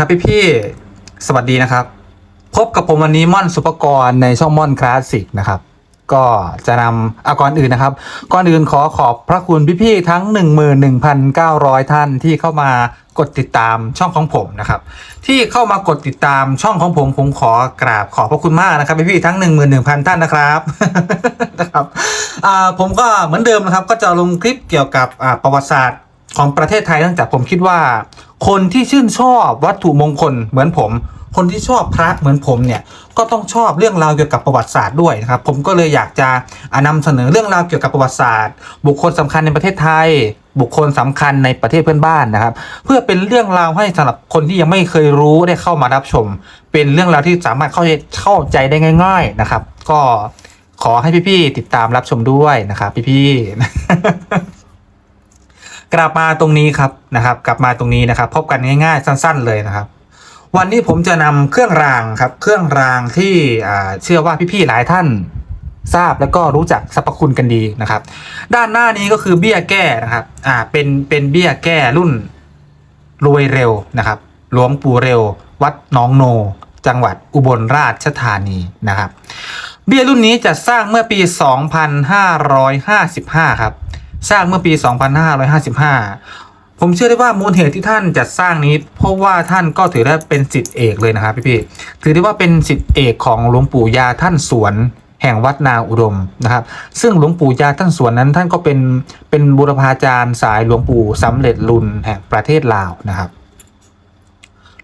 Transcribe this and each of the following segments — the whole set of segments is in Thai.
ครับพี่พี่สวัสดีนะครับ พบกับผมวันนี้ม่อนสุปกรณ์ในช่องม่อนคลาสสิกนะครับ ก็จะนำอาก่อนอื่นนะครับ ก่อนอื่นขอขอบพระคุณพี่ๆทั้ง 11,900 ท่านที่เข้ามากดติดตามช่องของผมนะครับ ที่เข้ามากดติดตามช่องของผมผมขอกราบขอบพระคุณมากนะครับพี่ๆทั้ง 11,000 ท่านนะครับนะครับผมก็เหมือนเดิมนะครับ ก็จะลงคลิปเกี่ยวกับประวัติศาสตร์ของประเทศไทยเนื่องจากผมคิดว่า คนที่ชื่นชอบวัตถุมงคลเหมือนผม คนที่ชอบพระเหมือนผมเนี่ยก็ต้องชอบเรื่องราวเกี่ยวกับประวัติศาสตร์ด้วยนะครับผมก็เลยอยากจะอ่านำเสนอเรื่องราวเกี่ยวกับประวัติศาสตร์ บุคคลสำคัญในประเทศไทย บุคคลสำคัญในประเทศเพื่อนบ้านนะครับ เพื่อเป็นเรื่องราวให้สำหรับคนที่ยังไม่เคยรู้ได้เข้ามารับชม เป็นเรื่องราวที่สามารถเข้าใจเข้าใจได้ง่าย ๆนะครับ ก็ขอให้พี่ๆติดตามรับชมด้วยนะครับพี่ๆ กลับมาตรงนี้ครับนะครับ กลับมาตรงนี้นะครับ พบกันง่ายๆสั้น ๆเลยนะครับ วันนี้ผมจะนำเครื่องรางครับ เครื่องรางที่เชื่อว่าพี่ๆหลายท่านทราบแล้วก็รู้จักสรรพคุณกันดีนะครับ ด้านหน้านี้ก็คือเบี้ยแก้นะครับอ่าเป็นเป็นเบี้ยแก้รุ่นรวยเร็วนะครับหลวงปู่เร็ว วัดหนองโน จังหวัดอุบลราชธานีนะครับ เบี้ยรุ่นนี้จะสร้างเมื่อปี 2555 ครับ สร้างเมื่อปี 2555 ผมเชื่อได้ว่ามูลเหตุที่ท่านจัดสร้างนี้ เพราะว่าท่านก็ถือได้เป็นสิทธิเอกเลยนะครับพี่ๆถือได้ว่าเป็นสิทธิเอกของหลวงปู่ยาท่านสวนแห่งวัดนาอุดมนะครับ ซึ่งหลวงปู่ยาท่านสวนนั้นท่านก็เป็นเป็นบุรพาจารย์สายหลวงปู่สำเร็จรุนแห่งประเทศลาวนะครับ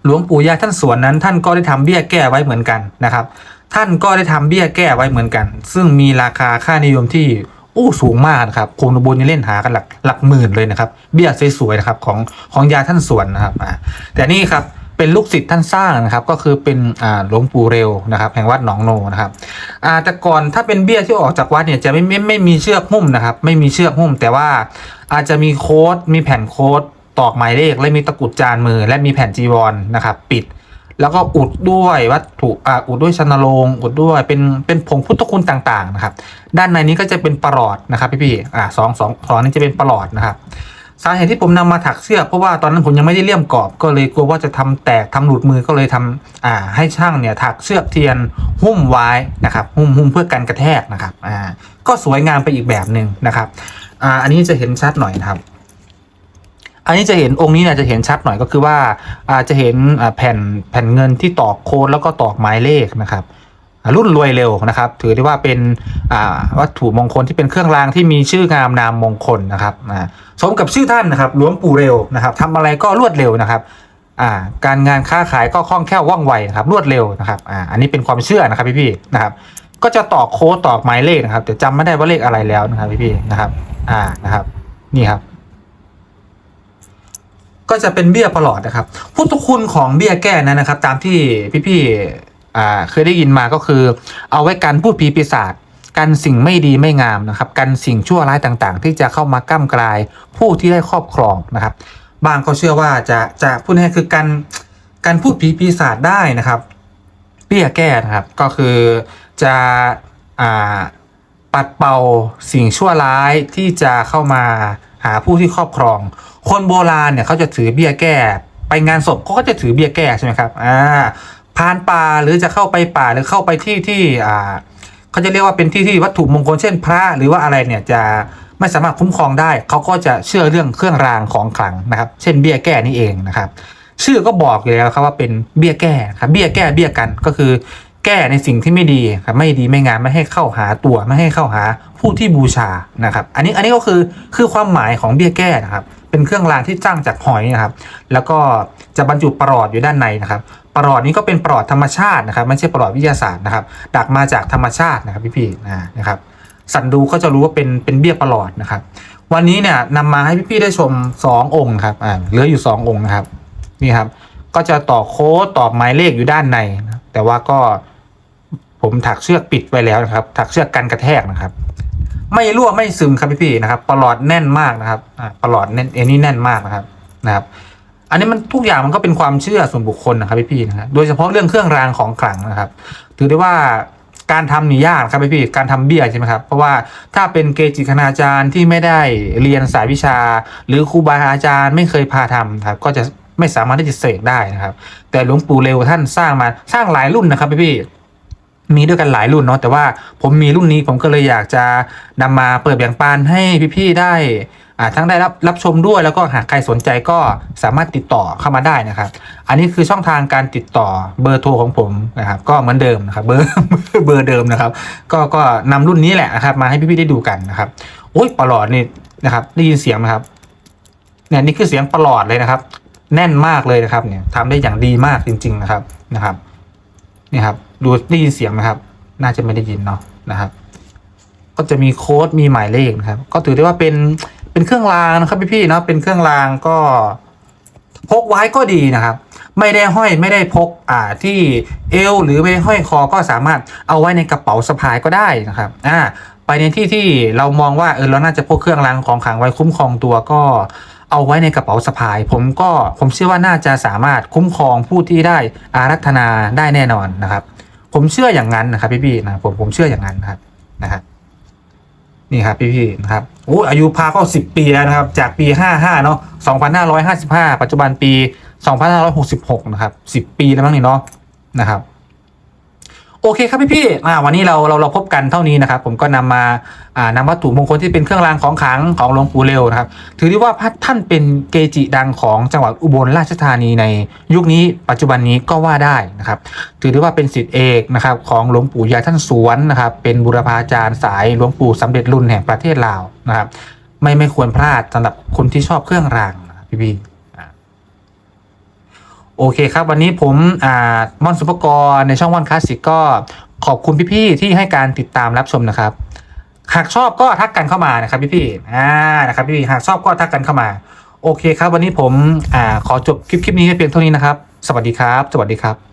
หลวงปู่ยาท่านสวนนั้น ท่านก็ได้ทำเบี้ยแก้ไว้เหมือนกันนะครับ ท่านก็ได้ทำเบี้ยแก้ไว้เหมือนกัน ซึ่งมีราคาค่านิยมที่ อู้สูงมากนะครับคนอุบลนี่เล่นหากันหลักหลักหมื่นเลยนะครับ เบี้ยสวยๆนะครับของของยาท่านสวนนะครับอ่าแต่นี่ครับเป็นลูกศิษย์ท่านสร้างนะครับ ก็คือเป็นอ่าหลวงปู่เร็วนะครับ แห่งวัดหนองโนนะครับอ่าแต่ก่อนถ้าเป็นเบี้ยที่ออกจากวัดเนี่ยจะไม่ไม่ไม่มีเชือกหุ้มนะครับ ไม่มีเชือกหุ้ม แต่ว่าอาจจะมีโค้ดมีแผ่นโค้ดตอกหมายเลขและมีตะกุดจานมือ และมีแผ่นจีวรนะครับ ปิด แล้วก็อุดด้วยวัตถุอ่าอุดด้วยชนโรงอุดด้วยเป็นเป็นผงพุทธคุณต่างๆนะครับ ด้านในนี้ก็จะเป็นปลอดนะครับพี่ๆอ่าสองสองสองนี้จะเป็นปลอดนะครับสาเหตุที่ผมนำมาถักเสื้อเพราะว่าตอนนั้นผมยังไม่ได้เลี่ยมกรอบก็เลยกลัวว่าจะทำแตกทำหลุดมือก็เลยทำอ่าให้ช่างเนี่ยถักเชือเทียนหุ้มไว้นะครับหุ้มหุ้มเพื่อกันกระแทกนะครับอ่าก็สวยงามไปอีกแบบหนึ่งนะครับอ่าอันนี้จะเห็นชัดหน่อยนะครับ อันนี้จะเห็นองค์นี้เนี่ยจะเห็นชัดหน่อยก็คือว่าอาจจะเห็นแผ่นแผ่นเงินที่ตอกโค้ดแล้วก็ตอกหมายเลขนะครับรุ่นรวยเร็วนะครับ ถือได้ว่าเป็นวัตถุมงคลที่เป็นเครื่องรางที่มีชื่องามนามมงคลนะครับสมกับชื่อท่านนะครับหลวงปู่เร็วนะครับทำอะไรก็รวดเร็วนะครับการงานค้าขายก็คล่องแคล่วว่องไวนะครับรวดเร็วนะครับออันนี้เป็นความเชื่อนะครับพี่ๆนะครับ ก็จะตอกโค้ดตอกหมายเลขนะครับแต่จำไม่ได้ว่าเลขอะไรแล้วนะครับพี่ๆนะครับอ่านะครับนี่ครับ ก็จะเป็นเบี้ยประหลอดนะครับพุทธคุณของเบี้ยแก้นั้นนะครับ ตามที่พี่ๆอ่าเคยได้ยินมาก็คือ เอาไว้กันพูดผีปีศาจกันสิ่งไม่ดีไม่งามนะครับ กันสิ่งชั่วร้ายต่างๆ ที่จะเข้ามาก้ากลายผู้ที่ได้ครอบครองนะครับ บางก็เชื่อว่าจะจะพูดง่ายคือกันกันพูดผีปีศาจได้นะครับเบี้ยแก้นะครับก็คือจะอ่าปัดเป่าสิ่งชั่วร้ายที่จะเข้ามา หาผู้ที่ครอบครอง คนโบราณเนี่ยเขาจะถือเบี้ยแก้ไปงานศพเขาก็จะถือเบี้ยแก้ใช่ไหมครับอ่าผ่านป่าหรือจะเข้าไปป่าหรือเข้าไปที่ที่อ่าเขาจะเรียกว่าเป็นที่ที่วัตถุมงคลเช่นพระหรือว่าอะไรเนี่ยจะไม่สามารถคุ้มครองได้เขาก็จะเชื่อเรื่องเครื่องรางของขลังนะครับ เช่นเบี้ยแก้นี่เองนะครับ ชื่อก็บอกอยู่แล้วครับว่าเป็นเบี้ยแก้ครับเบี้ยแก้เบี้ยกันก็คือ แก้ในสิ่งที่ไม่ดีครับไม่ดีไม่งามไม่ให้เข้าหาตัวไม่ให้เข้าหาผู้ที่บูชานะครับ อันนี้อันนี้ก็คือคือความหมายของเบี้ยแก้นะครับ เป็นเครื่องรางที่จ้างจากหอยนะครับ แล้วก็จะบรรจุปลอดอยู่ด้านในนะครับปลอดนี้ก็เป็นปลอดธรรมชาตินะครับ ไม่ใช่ปลอดวิทยาศาสตร์นะครับ ดักมาจากธรรมชาตินะครับพี่ๆนะนะครับ สันดูก็จะรู้ว่าเป็นเป็นเบี้ยปลอดนะครับ วันนี้เนี่ยนำมาให้พี่ๆได้ชมสององค์ครับอ่าเหลืออยู่สององค์นะครับนี่ครับ ก็จะต่อโค้ดต่อหมายเลขอยู่ด้านใน แต่ว่าก็ ผมถักเชือกปิดไว้แล้วนะครับ ถักเชือกกันกระแทกนะครับ ไม่รั่วไม่ซึมครับพี่ๆนะครับประหลอดแน่นมากนะครับประหลอดแน่นเอ็นนี่แน่นมากนะครับนะครับ อันนี้มันทุกอย่างมันก็เป็นความเชื่อส่วนบุคคลนะครับพี่ๆนะครับโดยเฉพาะเรื่องเครื่องรางของขลังนะครับ ถือได้ว่าการทำนี่ยากครับพี่ๆการทำเบี้ยใช่ไหมครับ เพราะว่าถ้าเป็นเกจิคณาจารย์ที่ไม่ได้เรียนสายวิชา หรือครูบาอาจารย์ไม่เคยพาทำครับ ก็จะไม่สามารถที่จะเสกได้นะครับ แต่หลวงปู่เร็วท่านสร้างมาสร้างหลายรุ่นนะครับพี่ๆ มีด้วยกันหลายรุ่นเนาะแต่ว่าผมมีรุ่นนี้ผมก็เลยอยากจะนำมาเปิดแบ่งปันให้พี่ๆได้ทั้งได้รับรับชมด้วยแล้วก็หากใครสนใจก็สามารถติดต่อเข้ามาได้นะครับ อันนี้คือช่องทางการติดต่อเบอร์โทรของผมนะครับ ก็เหมือนเดิมนะครับเบอร์เบอร์เดิมนะครับ ก็ก็นำรุ่นนี้แหละนะครับ มาให้พี่ๆได้ดูกันนะครับโอ้ยปลอดนี่นะครับ ได้ยินเสียงไหมครับเนี่ยนี่คือเสียงปลอดเลยนะครับ แน่นมากเลยนะครับเนี่ยทำได้อย่างดีมากจริง ๆนะครับนะครับ นี่ครับดูได้ยินเสียงไหมครับ น่าจะไม่ได้ยินเนาะนะครับ ก็จะมีโค้ดมีหมายเลขนะครับ ก็ถือได้ว่าเป็นเป็นเครื่องรางนะครับพี่ๆเนาะเป็นเครื่องรางก็พกไว้ก็ดีนะครับ ไม่ได้ห้อยไม่ได้พกอ่าที่เอวหรือไม่ห้อยคอก็สามารถเอาไว้ในกระเป๋าสะพายก็ได้นะครับอ่าไปในที่ที่เรามองว่าเออเราน่าจะพกเครื่องรางของขลังไว้คุ้มครองตัวก็ เอาไว้ในกระเป๋าสะพาย ผมก็ผมเชื่อว่าน่าจะสามารถคุ้มครองผู้ที่ได้อารัธนาได้แน่นอนนะครับ ผมเชื่ออย่างนั้นนะครับพี่ๆนะผมผมเชื่ออย่างนั้นนะครับนะครับนี่ครับพี่ๆนะครับโอ้อายุพาเข้าสิบปีแล้วนะครับ จากปีห้าห้าเนาะสองพันห้าร้อยห้าสิบห้าปัจจุบันปีสองพันห้าร้อยหกสิบหกนะครับสิบปีแล้วมั้งนี่เนาะนะครับ โอเคครับพี่พี่ๆวันนี้เราเราเราพบกันเท่านี้นะครับ ผมก็นำมาอ่านำวัตถุมงคลที่เป็นเครื่องรางของขลังของหลวงปู่เร็วนะครับ ถือได้ว่าพระท่านเป็นเกจิดังของจังหวัดอุบลราชธานีในยุคนี้ปัจจุบันนี้ก็ว่าได้นะครับ ถือได้ว่าเป็นสิทธิเอกนะครับของหลวงปู่ยาท่านสวนนะครับ เป็นบุรพาจารย์สายหลวงปู่สำเร็จรุ่นแห่งประเทศลาวนะครับ ไม่ไม่ควรพลาดสำหรับคนที่ชอบเครื่องรางพี่พี่ๆ โอเคครับ วันนี้ผมอ่ามอนสุปกรณ์ในช่องวันคลาสสิกก็ขอบคุณพี่ๆที่ให้การติดตามรับชมนะครับ หากชอบก็ทักกันเข้ามานะครับพี่ๆอ่านะครับพี่ๆหากชอบก็ทักกันเข้ามา โอเคครับ วันนี้ผมอ่าขอจบคลิปคลิปนี้เพียงเท่านี้นะครับ สวัสดีครับ สวัสดีครับ